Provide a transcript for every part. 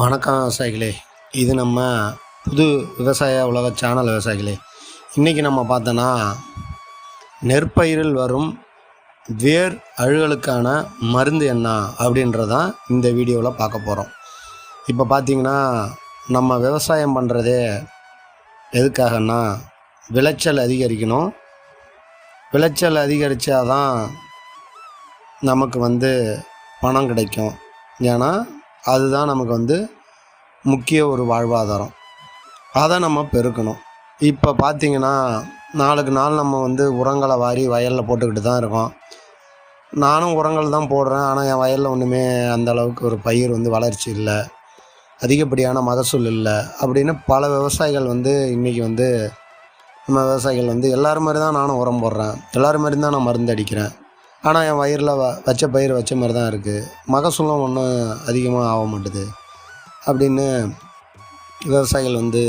வணக்கம் விவசாயிகளே. இது நம்ம புது விவசாய உலக சேனல் விவசாயிகளே. இன்றைக்கி நம்ம பார்த்தோன்னா நெற்பயிரில் வரும் வேர் அழுகலுக்கான மருந்து என்ன அப்படின்றதான் இந்த வீடியோவில் பார்க்க போகிறோம் இப்போ பார்த்தீங்கன்னா நம்ம விவசாயம் பண்ணுறதே எதுக்காகன்னா விளைச்சல் அதிகரிக்கணும். விளைச்சல் அதிகரித்தாதான் நமக்கு வந்து பணம் கிடைக்கும். ஏன்னா அதுதான் நமக்கு வந்து முக்கிய ஒரு வாழ்வாதாரம். அதை நம்ம பெருக்கணும். இப்போ பார்த்தீங்கன்னா நாளுக்கு நாள் நம்ம வந்து உரங்களை வாரி வயலில் போட்டுக்கிட்டு தான் இருக்கோம். நானும் உரங்கள் தான் போடுறேன். ஆனால் என் வயலில் ஒன்றுமே அந்த அளவுக்கு ஒரு பயிர் வந்து வளர்ச்சி இல்லை. அதிகப்படியான மகசூல் இல்லை. அப்படின்னு பல விவசாயிகள் வந்து இன்றைக்கி வந்து நம்ம விவசாயிகள் வந்து எல்லாரும் மாதிரி தான் நானும் உரம் போடுறேன். எல்லாரும் மாதிரி தான் நான் மருந்து அடிக்கிறேன். ஆனால் என் வயிறில் வ வச்ச பயிர் வச்ச மாதிரி தான் இருக்குது மகசூலம் ஒன்றும் அதிகமாக ஆக மாட்டுது. அப்படின்னு விவசாயிகள் வந்து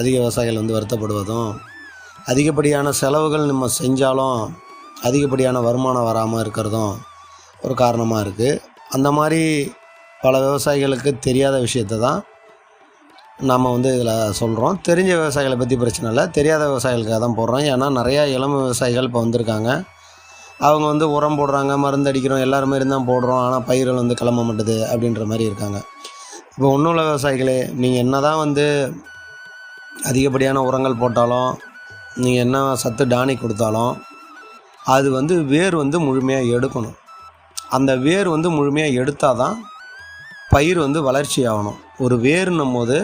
அதிக விவசாயிகள் வந்து வருத்தப்படுவதும் அதிகப்படியான செலவுகள் நம்ம செஞ்சாலும் அதிகப்படியான வருமானம் வராமல் இருக்கிறதும் ஒரு காரணமாக இருக்குது அந்த மாதிரி பல விவசாயிகளுக்கு தெரியாத விஷயத்தை தான் நாம் வந்து இதில் சொல்கிறோம் தெரிஞ்ச விவசாயிகளை பற்றி பிரச்சனை இல்லை. தெரியாத விவசாயிகளுக்காக தான் போடுறோம். ஏன்னா நிறையா இளம் விவசாயிகள் இப்போ வந்திருக்காங்க. அவங்க வந்து உரம் போடுறாங்க மருந்து அடிக்கிறோம் எல்லாருமே தான் போடுறோம் ஆனால் பயிர்கள் வந்து கிளம்ப மாட்டுது அப்படின்ற மாதிரி இருக்காங்க. இப்போ ஒன்றும் உள்ள விவசாயிகளே நீங்கள் என்ன தான் வந்து அதிகப்படியான உரங்கள் போட்டாலும் நீங்கள் என்ன சத்து டானி கொடுத்தாலும் அது வந்து வேர் வந்து முழுமையாக எடுக்கணும். அந்த வேர் வந்து முழுமையாக எடுத்தால் தான் பயிர் வந்து வளர்ச்சி ஆகணும் ஒரு வேர்னும் போது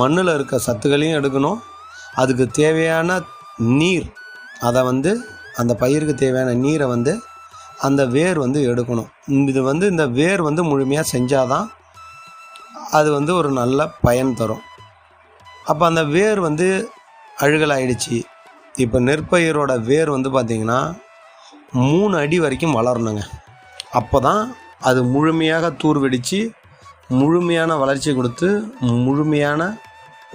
மண்ணில் இருக்க சத்துக்களையும் எடுக்கணும். அதுக்கு தேவையான நீர் அதை வந்து அந்த பயிருக்கு தேவையான நீரை வந்து அந்த வேர் வந்து எடுக்கணும். இது வந்து இந்த வேர் வந்து முழுமையாக செஞ்சால் தான் அது வந்து ஒரு நல்ல பயன் தரும். அப்போ அந்த வேர் வந்து அழுகலாயிடுச்சு. இப்போ நெற்பயிரோட வேர் வந்து பார்த்திங்கன்னா மூணு அடி வரைக்கும் வளரணுங்க. அப்போ தான் அது முழுமையாக தூர் வெடித்து முழுமையான வளர்ச்சி கொடுத்து முழுமையான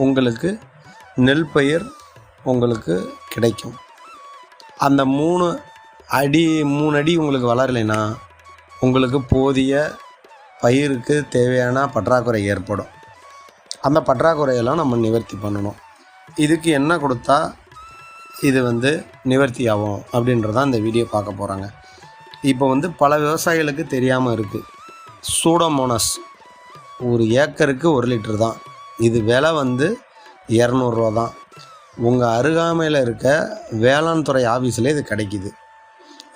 உங்களுக்கு நெல் பயிர் உங்களுக்கு கிடைக்கும். அந்த மூணு அடி மூணு அடி உங்களுக்கு வளரலைன்னா உங்களுக்கு போதிய பயிருக்கு தேவையான பற்றாக்குறை ஏற்படும். அந்த பற்றாக்குறையெல்லாம் நம்ம நிவர்த்தி பண்ணணும். இதுக்கு என்ன கொடுத்தா இது வந்து நிவர்த்தி ஆகும் அப்படின்றதான் இந்த வீடியோ பார்க்க போகிறாங்க இப்போ வந்து பல விவசாயிகளுக்கு தெரியாமல் இருக்குது சூடோமோனஸ் ஒரு ஏக்கருக்கு ஒரு லிட்டர் தான். இது விலை வந்து இரநூறுவா தான் உங்கள் அருகாமையில் இருக்க வேளாண் துறை ஆஃபீஸில் இது கிடைக்கிது.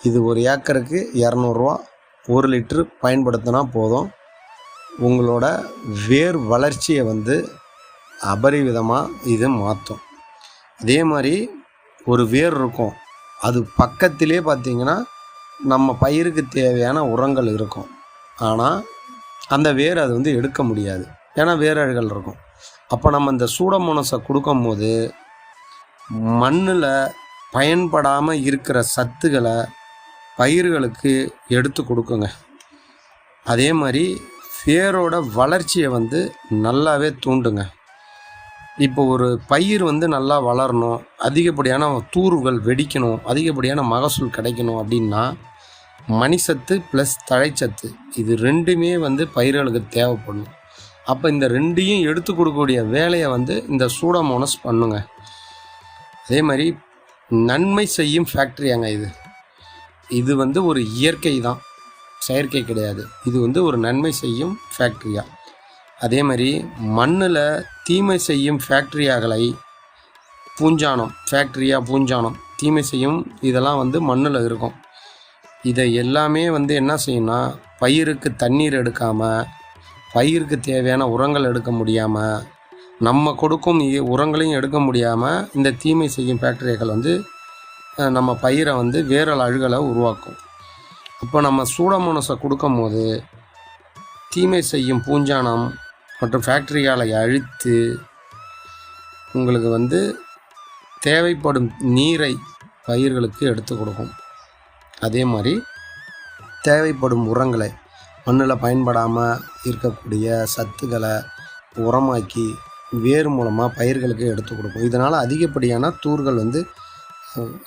இது ஒரு ஏக்கருக்கு இரநூறுவா ஒரு லிட்ரு பயன்படுத்தினா போதும். உங்களோட வேர் வளர்ச்சியை வந்து அபரிவிதமாக இது மாற்றும் அதே மாதிரி ஒரு வேர் இருக்கும். அது பக்கத்திலே பார்த்திங்கன்னா நம்ம பயிருக்கு தேவையான உரங்கள் இருக்கும். ஆனால் அந்த வேர் அது வந்து எடுக்க முடியாது. ஏன்னா வேரழுகள் இருக்கும். அப்போ நம்ம இந்த சூடமோனஸை கொடுக்கும்போது மண்ணில் பயன்படாமல் இருக்கிற சத்துக்களை பயிர்களுக்கு எடுத்து கொடுக்குங்க. அதே மாதிரி வேரோட வளர்ச்சியை வந்து நல்லாவே தூண்டுங்க. இப்போ ஒரு பயிர் வந்து நல்லா வளரணும் அதிகப்படியான தூர்வுகள் வெடிக்கணும் அதிகப்படியான மகசூல் கிடைக்கணும் அப்படின்னா மணிசத்து ப்ளஸ் தழைச்சத்து இது ரெண்டுமே வந்து பயிர்களுக்கு தேவைப்படும் அப்போ இந்த ரெண்டையும் எடுத்து கொடுக்கக்கூடிய வேலையை வந்து இந்த சூடமோனஸ் பண்ணுங்க. அதே மாதிரி நன்மை செய்யும் ஃபேக்ட்ரியாங்க இது. இது வந்து ஒரு இயற்கை தான். செயற்கை கிடையாது. இது வந்து ஒரு நன்மை செய்யும் ஃபேக்ட்ரியா அதே மாதிரி மண்ணில் தீமை செய்யும் ஃபேக்ட்ரியாகளை பூஞ்சானம் ஃபேக்ட்ரியா பூஞ்சானம் தீமை செய்யும் இதெல்லாம் வந்து மண்ணில் இருக்கும். இதை எல்லாமே வந்து என்ன செய்யணும்னா பயிருக்கு தண்ணீர் எடுக்காமல் பயிருக்கு தேவையான உரங்கள் எடுக்க முடியாமல் நம்ம கொடுக்கும் உரங்களையும் எடுக்க முடியாமல் இந்த தீமை செய்யும் ஃபேக்டரிகள் வந்து நம்ம பயிரை வந்து வேரல் அழுகலை உருவாக்கும். இப்போ நம்ம சூடமோனஸை கொடுக்கும்போது தீமை செய்யும் பூஞ்சானம் மற்றும் ஃபேக்டரிகளை அழித்து உங்களுக்கு வந்து தேவைப்படும் நீரை பயிர்களுக்கு எடுத்து கொடுக்கும். அதே மாதிரி தேவைப்படும் உரங்களை மண்ணில் பயன்படாமல் இருக்கக்கூடிய சத்துக்களை உரமாக்கி வேர் மூலமாக பயிர்களுக்கு எடுத்து கொடுக்கும். இதனால் அதிகப்படியான தூர்கள் வந்து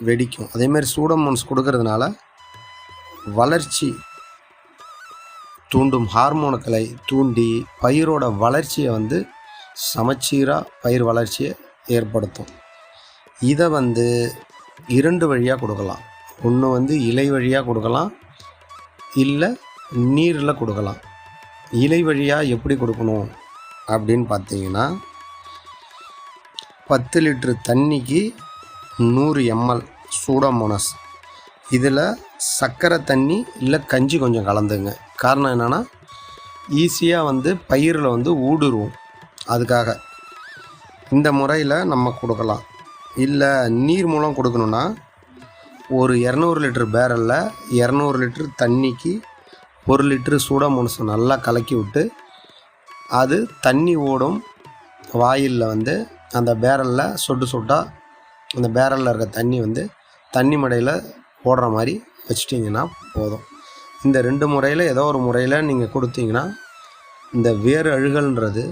வெடிக்கும். அதேமாதிரி சூடமோன்ஸ் கொடுக்கறதுனால வளர்ச்சி தூண்டும். ஹார்மோனுக்களை தூண்டி பயிரோட வளர்ச்சியை வந்து சமச்சீராக பயிர் வளர்ச்சியை ஏற்படுத்தும். இதை வந்து இரண்டு வழியாக கொடுக்கலாம். ஒன்று வந்து இலை வழியாக கொடுக்கலாம். இல்லை நீரில் கொடுக்கலாம். இலை வழியாக எப்படி கொடுக்கணும் அப்படின்னு பார்த்தீங்கன்னா பத்து லிட்டரு தண்ணிக்கு நூறு எம்எல் சூடோமோனஸ். இதில் சர்க்கரை தண்ணி இல்லை கஞ்சி கொஞ்சம் கலந்துங்க. காரணம் என்னென்னா ஈஸியாக வந்து பயிரில் வந்து ஊடுருவோம். அதுக்காக இந்த முறையில் நம்ம கொடுக்கலாம். இல்லை நீர் மூலம் கொடுக்கணுன்னா ஒரு இரநூறு லிட்டர் பேரலில் இரநூறு லிட்டர் தண்ணிக்கு ஒரு லிட்டரு சூடாமோனஸ் நல்லா கலக்கி விட்டு அது தண்ணி ஓடும் வாயிலில் வந்து அந்த பேரலில் சொட்டு சொட்டாக அந்த பேரலில் இருக்க தண்ணி வந்து தண்ணி மடையில் போடுற மாதிரி வச்சிட்டிங்கன்னா போதும். இந்த ரெண்டு முறையில் ஏதோ ஒரு முறையில் நீங்கள் கொடுத்தீங்கன்னா இந்த வேறு அழுகல்ன்றது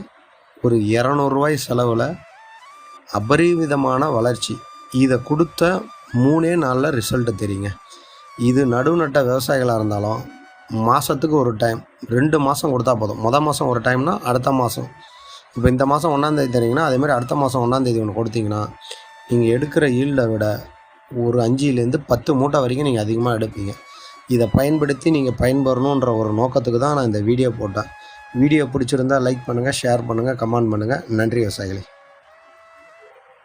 ஒரு இரநூறுவாய் செலவில் அபரிவிதமான வளர்ச்சி. இதை கொடுத்த மூணே நாளில் ரிசல்ட்டு தெரியுங்க. இது நடுநட்ட விவசாயிகளாக இருந்தாலும் மாதத்துக்கு ஒரு டைம் ரெண்டு மாதம் கொடுத்தா போதும். மொதல் மாதம் ஒரு டைம்னா அடுத்த மாதம் இப்போ இந்த மாதம் ஒன்றாந்தேதி தரீங்கன்னா அதேமாதிரி அடுத்த மாதம் ஒன்றாந்தேதி ஒன்று கொடுத்தீங்கன்னா நீங்கள் எடுக்கிற ஈல்டை விட ஒரு அஞ்சுலேருந்து பத்து மூட்டை வரைக்கும் நீங்கள் அதிகமாக எடுப்பீங்க. இதை பயன்படுத்தி நீங்கள் பயன்பெறணுன்ற ஒரு நோக்கத்துக்கு தான் நான் இந்த வீடியோ போட்டேன். வீடியோ பிடிச்சிருந்தா லைக் பண்ணுங்கள் ஷேர் பண்ணுங்கள் கமெண்ட் பண்ணுங்கள் நன்றி விவசாயிகளே.